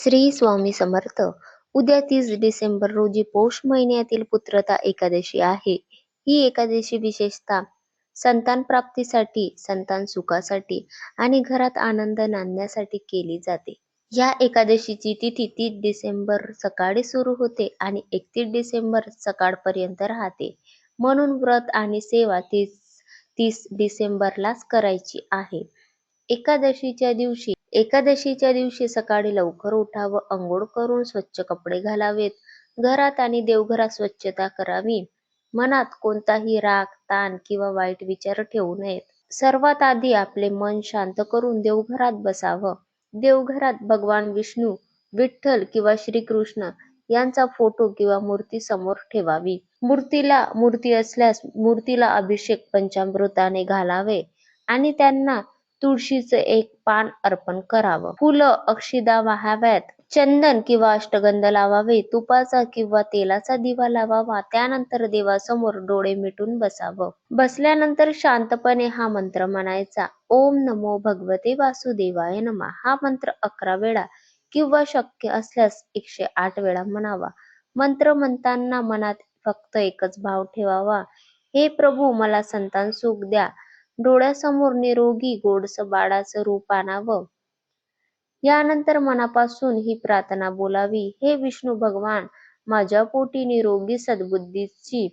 श्री स्वामी समर्थ. उद्या तीस डिसेंबर रोजी पौष महिन्यातील पुत्रता एकादशी आहे. ही एकादशी विशेषतः संतान प्राप्तीसाठी संतान सुखासाठी आणि घरात आनंद नांदण्यासाठी केली जाते. या एकादशीची तिथी तीस डिसेंबर सकाळी सुरू होते आणि एकतीस डिसेंबर सकाळपर्यंत राहते. म्हणून व्रत आणि सेवा तीस तीस डिसेंबरलाच करायची आहे. एकादशीच्या दिवशी एकादशीच्या दिवशी सकाळी लवकर उठावं आंघोळ करून स्वच्छ कपडे घालावेत. घरात आणि देवघरात स्वच्छता करावी. मनात कोणताही राग ताण किंवा वाईट विचार ठेवू नयेत. सर्वात आधी आपले मन शांत करून देवघरात बसावं. देवघरात भगवान विष्णू विठ्ठल किंवा श्रीकृष्ण यांचा फोटो किंवा मूर्ती समोर ठेवावी. मूर्तीला मूर्ती असल्यास मूर्तीला अभिषेक पंचामृताने घालावे आणि त्यांना तुळशीचं एक पान अर्पण करावं. फुलं अक्षिदा वाहाव्यात. चंदन किंवा अष्टगंध लावावे. तुपाचा किंवा तेलाचा दिवा लावावा. त्यानंतर देवासमोर डोळे मिटून बसावं. बसल्यानंतर शांतपणे हा मंत्र म्हणायचा. ओम नमो भगवते वासुदेवाय नमा. हा मंत्र अकरा वेळा किंवा शक्य असल्यास एकशे आठ वेळा म्हणावा. मंत्र म्हणताना मनात फक्त एकच भाव ठेवावा. हे प्रभू मला संतान सुख द्या. डोळ्यासमोर निरोगी गोडस बाळाचं रूप आणावं यानंतर मनापासून ही प्रार्थना बोलावी. हे विष्णू भगवान माझ्या पोटी निरोगी सद्बुद्धीची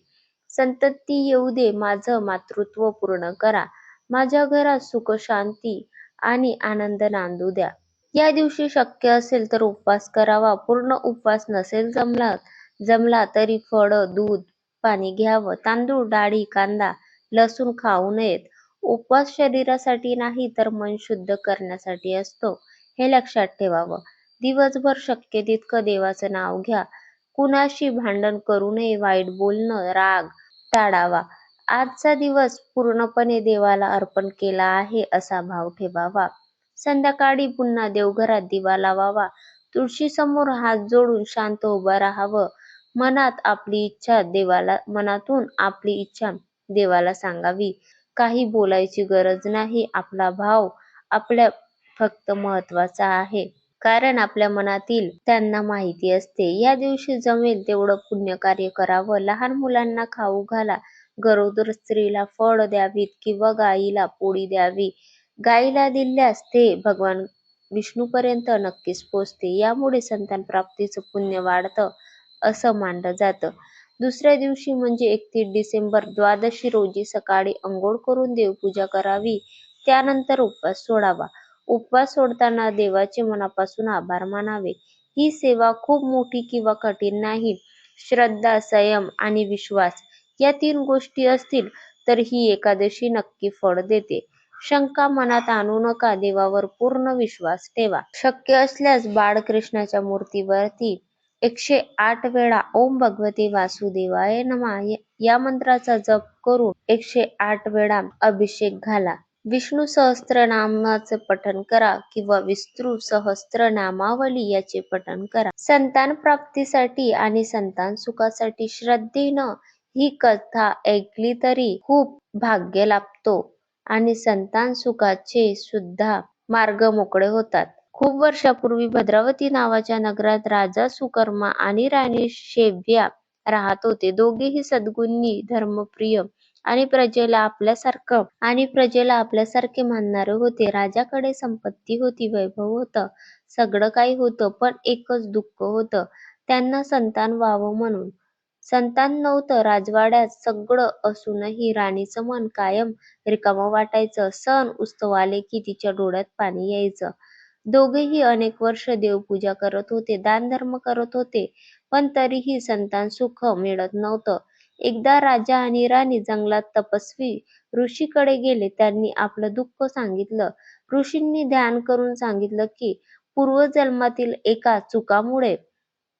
संतती येऊ दे. माझं मातृत्व पूर्ण करा. माझ्या घरात सुख शांती आणि आनंद नांदू द्या. या दिवशी शक्य असेल तर उपवास करावा. पूर्ण उपवास नसेल जमला जमला तरी फळ दूध पाणी घ्यावं. तांदूळ डाळी कांदा लसूण खाऊ नयेत. उपवास शरीरासाठी नाही तर मन शुद्ध करण्यासाठी असतो. हे लक्षात ठेवावं. दिवसभर शक्य तितकं देवाचं नाव घ्या. कुणाशी भांडण करू नये वाईट बोलणं राग टाळावा. आजचा दिवस पूर्णपणे देवाला अर्पण केला आहे असा भाव ठेवावा. संध्याकाळी पुन्हा देवघरात दिवा लावावा. तुळशीसमोर हात जोडून शांत उभं राहावं. मनात आपली इच्छा देवाला मनातून आपली इच्छा देवाला सांगावी. काही बोलायची गरज नाही. आपला भाव आपल्या फक्त महत्त्वाचा आहे. कारण आपल्या मनातील त्यांना माहिती असते. या दिवशी जमेल तेवढं पुण्यकार्य करावं. लहान मुलांना खाऊ घाला. गरोदर स्त्रीला फळ द्यावीत किंवा गाईला पोळी द्यावी. गाईला दिल्यास ते भगवान विष्णूपर्यंत नक्कीच पोचते. यामुळे संतान प्राप्तीचं पुण्य वाढतं असं मानलं जातं. दुसऱ्या दिवशी म्हणजे एकतीस डिसेंबर द्वादशी रोजी सकाळी अंघोळ करून देवपूजा करावी. त्यानंतर उपवास सोडावा. उपवास सोडताना देवाचे मनापासून आभार मानावे. ही सेवा खूप मोठी किंवा कठीण नाही. श्रद्धा संयम आणि विश्वास या तीन गोष्टी असतील तर ही एकादशी नक्की फळ देते. शंका मनात आणू नका. देवावर पूर्ण विश्वास ठेवा. शक्य असल्यास बाळकृष्णाच्या मूर्तीवरती एकशे आठ वेळा ओम भगवते वासुदेवाय नमा या मंत्राचा जप करून एकशे आठ वेळा अभिषेक घाला. विष्णू सहस्त्रनामाचे पठण करा किंवा विस्तृ सहस्त्रनामावली याचे पठण करा. संतान प्राप्तीसाठी आणि संतान सुखासाठी श्रद्धेनं ही कथा ऐकली तरी खूप भाग्य लाभतो आणि संतान सुखाचे सुद्धा मार्ग मोकळे होतात. खूप वर्षापूर्वी भद्रावती नावाच्या नगरात राजा सुकर्मा आणि राणी शेव्या राहत होते. दोघेही सद्गुणी धर्मप्रिय आणि प्रजेला आपल्यासारखं आणि प्रजेला आपल्यासारखे मानणारे होते. राजाकडे संपत्ती होती वैभव होतं सगळं काही होतं पण एकच दुःख होतं. त्यांना संतान व्हावं म्हणून. संतान नव्हतं राजवाड्यात सगळं असूनही राणीचं मन कायम रिकामं वाटायचं. सण उत्सव आले की तिच्या डोळ्यात पाणी यायचं. दोघेही अनेक वर्ष देवपूजा करत होते दानधर्म करत होते पण तरीही संतान सुख मिळत नव्हतं. एकदा राजा आणि राणी जंगलात तपस्वी ऋषीकडे गेले त्यांनी आपलं दुःख सांगितलं. ऋषींनी ध्यान करून सांगितलं की पूर्वजन्मातील एका चुकामुळे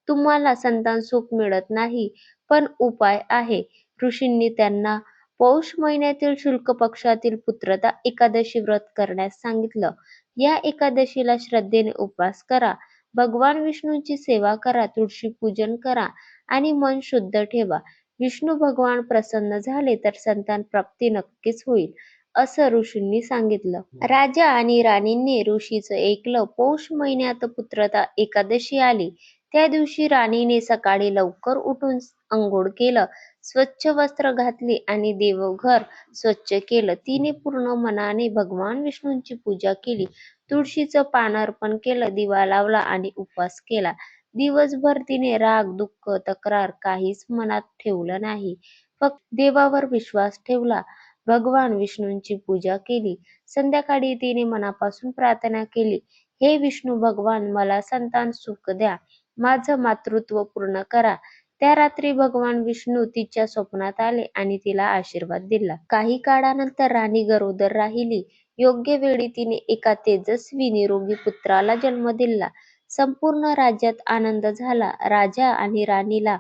तुम्हाला संतान सुख मिळत नाही पण उपाय आहे. ऋषींनी त्यांना पौष महिन्यातील शुल्क पक्षातील पुत्रता एकादशी व्रत करण्यास सांगितलं. या एकादशीला श्रद्धेने उपवास करा. भगवान विष्णूंची सेवा करा तुळशी पूजन करा आणि मन शुद्ध ठेवा. विष्णू भगवान प्रसन्न झाले तर संतान प्राप्ती नक्कीच होईल असं ऋषींनी सांगितलं. राजा आणि राणींनी ऋषीचं ऐकलं पौष महिन्यात पुत्रता एकादशी आली. त्या दिवशी राणीने सकाळी लवकर उठून अंघोळ केलं. स्वच्छ वस्त्र घातली आणि देवघर स्वच्छ केलं. तिने पूर्ण मनाने भगवान विष्णूंची पूजा केली. तुळशीचं पान अर्पण केलं दिवा लावला आणि उपवास केला. दिवसभर तिने राग दुःख तक्रार काहीच मनात ठेवलं नाही. फक्त देवावर विश्वास ठेवला. भगवान विष्णूंची पूजा केली. संध्याकाळी तिने मनापासून प्रार्थना केली हे विष्णू भगवान मला संतान सुख द्या. माझं मातृत्व पूर्ण करा. त्या रात्री भगवान विष्णू तिच्या स्वप्नात आले आणि तिला आशीर्वाद दिला. काही काळानंतर राणी गरोदर राहिली. योग्य वेळी तिने एका तेजस्वी निरोगी पुत्राला जन्म दिला. संपूर्ण राज्यात आनंद झाला. राजा आणि राणीला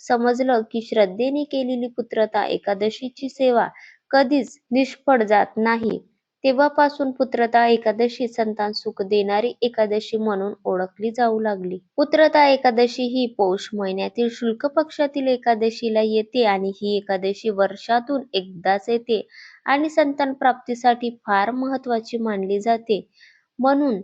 समजलं की श्रद्धेने केलेली पुत्रता एकादशीची सेवा कधीच निष्फळ जात नाही. तेव्हापासून पुत्रता एकादशी संतान सुख देणारी एकादशी म्हणून ओळखली जाऊ लागली. पुत्रता एकादशी ही पौष महिन्यातील शुल्क पक्षातील एकादशीला येते आणि ही एकादशी वर्षातून एकदाच येते आणि संतान प्राप्तीसाठी फार महत्वाची मानली जाते. म्हणून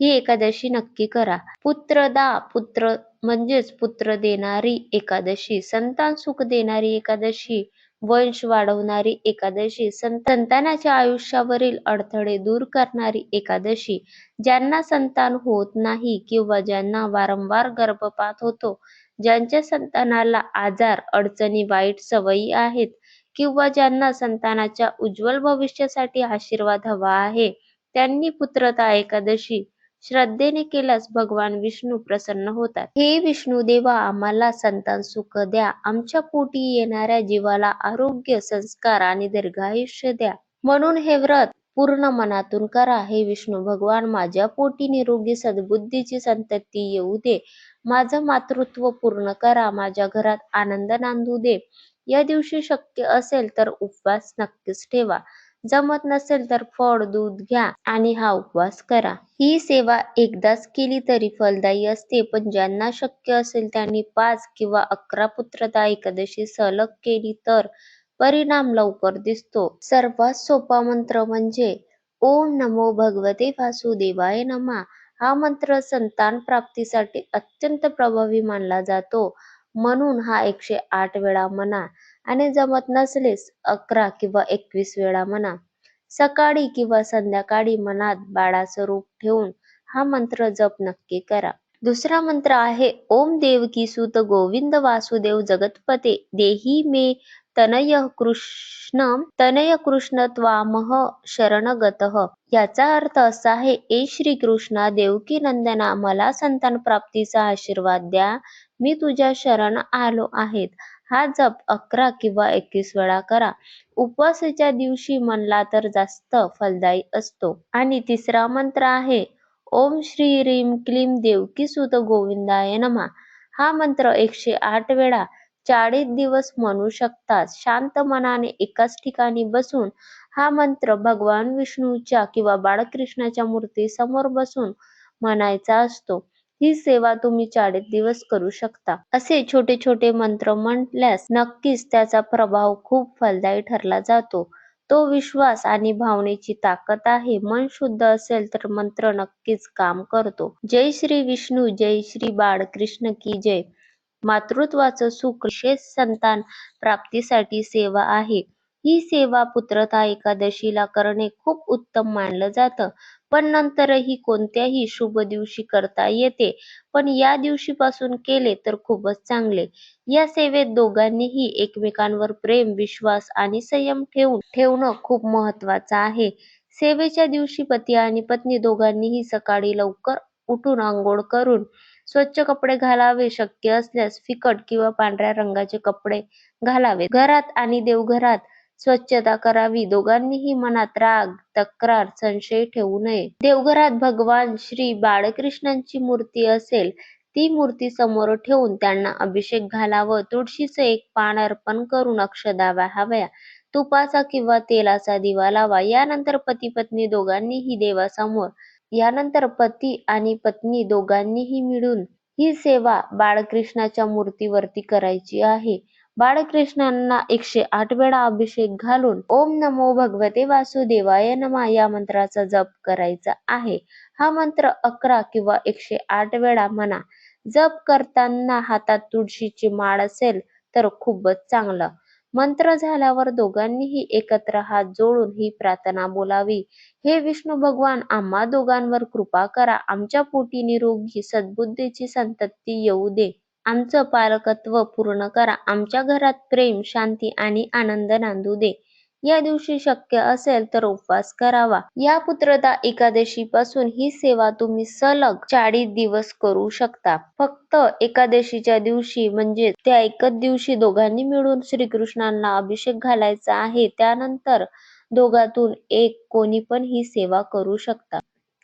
ही एकादशी नक्की करा. पुत्रदा पुत्र म्हणजेच पुत्र देणारी एकादशी संतान सुख देणारी एकादशी वंश वाढवणारी एकादशी संतानाच्या आयुष्यावरील अडथळे दूर करणारी एकादशी ज्यांना संतान होत नाही किंवा ज्यांना वारंवार गर्भपात होतो ज्यांच्या संतानाला आजार अडचणी वाईट सवयी आहेत किंवा ज्यांना संतानाच्या उज्ज्वल भविष्यासाठी आशीर्वाद हवा आहे त्यांनी पुत्रता एकादशी श्रद्धेने केल्यास भगवान विष्णू प्रसन्न होतात. हे विष्णू देवा आम्हाला संतान सुख द्या. आमच्या पोटी येणाऱ्या जीवाला आरोग्य संस्कार आणि दीर्घायुष्य द्या. म्हणून हे व्रत पूर्ण मनातून करा. हे विष्णू भगवान माझ्या पोटी निरोगी सद्बुद्धीची संतती येऊ दे. माझं मातृत्व पूर्ण करा. माझ्या घरात आनंद नांदू दे. या दिवशी शक्य असेल तर उपवास नक्कीच ठेवा. जमत नसेल तर फळ दूध घ्या आणि हा उपवास करा. ही सेवा एकदाच केली तरी फलदायी असते पण ज्यांना शक्य असेल त्यांनी पाच किंवा अकरा पुत्रता एकादशी सलग केली तर परिणाम लवकर दिसतो. सर्वात सोपा मंत्र म्हणजे ओम नमो भगवते वासुदेवाय नमा. हा मंत्र संतान प्राप्तीसाठी अत्यंत प्रभावी मानला जातो. म्हणून हा एकशे आठ वेळा म्हणा. आणि जमत नसलेस अकरा किंवा एकवीस वेळा म्हणा. सकाळी किंवा संध्याकाळी मनात बाळाचं रूप ठेवून हा मंत्र जप नक्की करा. दुसरा मंत्र आहे ओम देवकी सुत गोविंद वासुदेव जगतपते देही मे तनय कृष्ण तनय कृष्ण त्वामह शरणगत याचा अर्थ असा आहे ए श्री कृष्णा देवकी नंदना मला संतान प्राप्तीचा आशीर्वाद द्या मी तुझ्या शरण आलो आहेत. हा जप अकरा किंवा एकवीस वेळा करा. उपवासाच्या दिवशी म्हणला तर जास्त फलदायी असतो. आणि तिसरा मंत्र आहे ओम श्री रीम क्लीम देवकी सुत गोविंदाय नमा. हा मंत्र एकशे आठ वेळा चाळीस दिवस म्हणू शकतात. शांत मनाने एकाच ठिकाणी बसून हा मंत्र भगवान विष्णूच्या किंवा बाळकृष्णाच्या मूर्ती समोर बसून म्हणायचा असतो. ही सेवा तुम्ही चाळीस दिवस करू शकता. असे छोटे छोटे मंत्र म्हटल्यास नक्कीच त्याचा प्रभाव खूप फलदायी ठरला जातो. तो विश्वास आणि भावनेची ताकद आहे. मन शुद्ध असेल तर मंत्र नक्कीच काम करतो. जय श्री विष्णू जय श्री बाळकृष्ण की जय. मातृत्वाचं सुख विशेष संतान प्राप्तीसाठी सेवा आहे. ही सेवा पुत्रता एकादशीला करणे खूप उत्तम मानलं जातं. पण नंतरही कोणत्याही शुभ दिवशी करता येते. पण या दिवशीपासून केले तर खूपच चांगले. या सेवेत दोघांनीही एकमेकांवर प्रेम विश्वास आणि संयम ठेवून ठेवणं खूप महत्वाचं आहे. सेवेच्या दिवशी पती आणि पत्नी दोघांनीही सकाळी लवकर उठून आंघोळ करून स्वच्छ कपडे घालावे शक्य असल्यास फिकट किंवा पांढऱ्या रंगाचे कपडे घालावे घरात आणि देवघरात स्वच्छता करावी. दोघांनीही मनात राग तक्रार संशय ठेवू नये. देवघरात भगवान श्री बाळकृष्णांची मूर्ती असेल ती मूर्ती समोर ठेवून त्यांना अभिषेक घालावं. तुळशीचं एक पान अर्पण करून अक्षदा हव्या तुपाचा किंवा तेलाचा दिवा लावा. यानंतर पती पत्नी दोघांनीही देवासमोर. यानंतर पती आणि पत्नी दोघांनीही मिळून ही सेवा बाळकृष्णाच्या मूर्तीवरती करायची आहे. बाळकृष्णांना एकशे आठ वेळा अभिषेक घालून ओम नमो भगवते वासुदेवाय नमा या मंत्राचा जप करायचा आहे. हा मंत्र अकरा किंवा एकशे आठ वेळा म्हणा. जप करताना हातात तुळशीची माळ असेल तर खूपच चांगलं. मंत्र झाल्यावर दोघांनीही एकत्र हात जोडून ही प्रार्थना बोलावी. हे विष्णू भगवान आम्हा दोघांवर कृपा करा. आमच्या पोटी निरोगी सद्बुद्धीची संतती येऊ दे. आमचं पालकत्व पूर्ण करा. आमच्या घरात प्रेम शांती आणि आनंद नांदू दे. या दिवशी शक्य असेल तर उपवास करावा. या पुत्रदा एकादशी पासून ही सेवा तुम्ही सलग चाळीस दिवस करू शकता. फक्त एकादशीच्या दिवशी म्हणजे त्या एकच दिवशी दोघांनी मिळून श्रीकृष्णांना अभिषेक घालायचा आहे. त्यानंतर दोघातून एक कोणी पण ही सेवा करू शकता.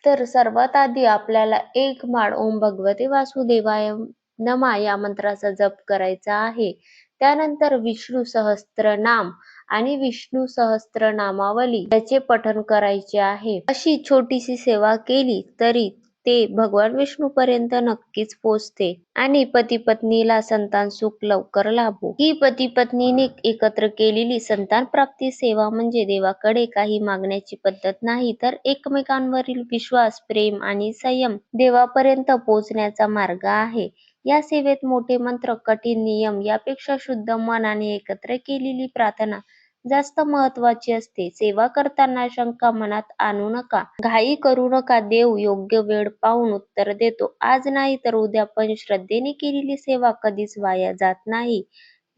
तर सर्वात आधी आपल्याला एक माळ ओम भगवते वासुदेवाय नमा या मंत्राचा जप करायचा आहे. त्यानंतर विष्णू सहस्त्रनाम आणि विष्णू सहस्त्रनामावली याचे पठन करायचे आहे. अशी छोटीशी सेवा केली तरी ते भगवान विष्णू पर्यंत नक्कीच पोचते आणि पती पत्नीला संतान सुख लवकर लाभो. ही पती पत्नीने एकत्र केलेली संतान प्राप्ती सेवा म्हणजे देवाकडे काही मागण्याची पद्धत नाही तर एकमेकांवरील विश्वास प्रेम आणि संयम देवापर्यंत पोहोचण्याचा मार्ग आहे. या सेवेत मोठे मंत्र कठीण नियम यापेक्षा शुद्ध मनाने एकत्र केलेली प्रार्थना जास्त महत्वाची असते. सेवा करताना शंका मनात आणू नका. घाई करू नका. देव योग्य वेळ पाहून उत्तर देतो. आज नाही तर उद्या पण श्रद्धेने केलेली सेवा कधीच वाया जात नाही.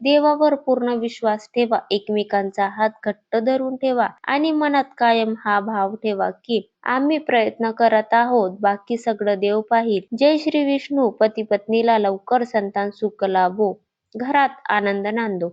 देवावर पूर्ण विश्वास ठेवा. एकमेकांचा हात घट्ट धरून ठेवा आणि मनात कायम हा भाव ठेवा की आम्ही प्रयत्न करत आहोत. बाकी सगळं देव पाहिल. जय श्री विष्णू. पती पत्नीला लवकर संतान सुख लाभो. घरात आनंद नांदो.